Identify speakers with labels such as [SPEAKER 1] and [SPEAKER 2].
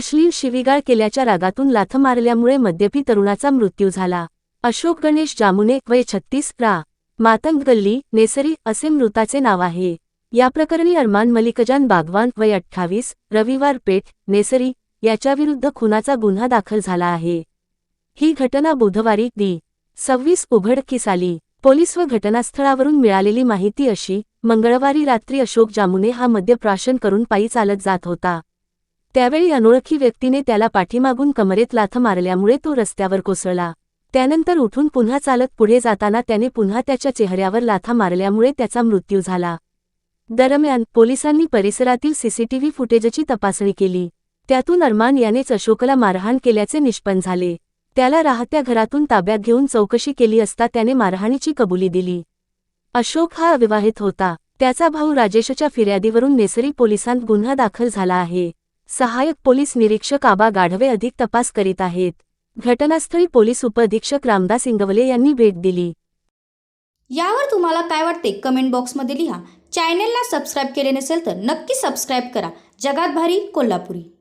[SPEAKER 1] अश्लील शिवीगाळ केल्याच्या रागातून लाथ मारल्यामुळे मद्यपी तरुणाचा मृत्यू झाला. अशोक गणेश जामुने वय छत्तीस रा. मातंग गल्ली नेसरी असे मृताचे नाव आहे. या प्रकरणी अरमान मलिकजान बागवान वय अठ्ठावीस रविवार पेठ नेसरी याच्याविरुद्ध खुनाचा गुन्हा दाखल झाला आहे. ही घटना बुधवारी दि. सव्वीस उघडकीस आली. पोलीस व घटनास्थळावरून मिळालेली माहिती अशी मंगळवारी रात्री अशोक जामुने हा मद्यप्राशन करून पायी चालत जात होता. त्यावेळी अनोळखी व्यक्तीने त्याला पाठीमागून कमरेत लाथ मारल्यामुळे तो रस्त्यावर कोसळला. त्यानंतर उठून पुन्हा चालत पुढे जाताना त्याने पुन्हा त्याच्या चेहऱ्यावर लाथा मारल्यामुळे त्याचा मृत्यू झाला. दरम्यान पोलिसांनी परिसरातील सीसीटीव्ही फुटेजची तपासणी केली. त्यातून अरमान यानेच अशोकला मारहाण केल्याचे निष्पन्न झाले. त्याला राहत्या घरातून ताब्यात घेऊन चौकशी केली असता त्याने मारहाणीची कबुली दिली. अशोक हा अविवाहित होता. त्याचा भाऊ राजेशच्या फिर्यादीवरून नेसरी पोलिसांत गुन्हा दाखल झाला आहे. सहायक पोलीस निरीक्षक आबा गाढवे अधिक तपास करीत आहेत. घटनास्थळी पोलीस उपअधीक्षक रामदास इंगवले यांनी भेट दिली.
[SPEAKER 2] यावर तुम्हाला काय वाटते? कमेंट बॉक्समध्ये लिहा. चॅनेलला सबस्क्राईब केले नसेल तर नक्की सबस्क्राईब करा. जगात भारी कोल्हापुरी.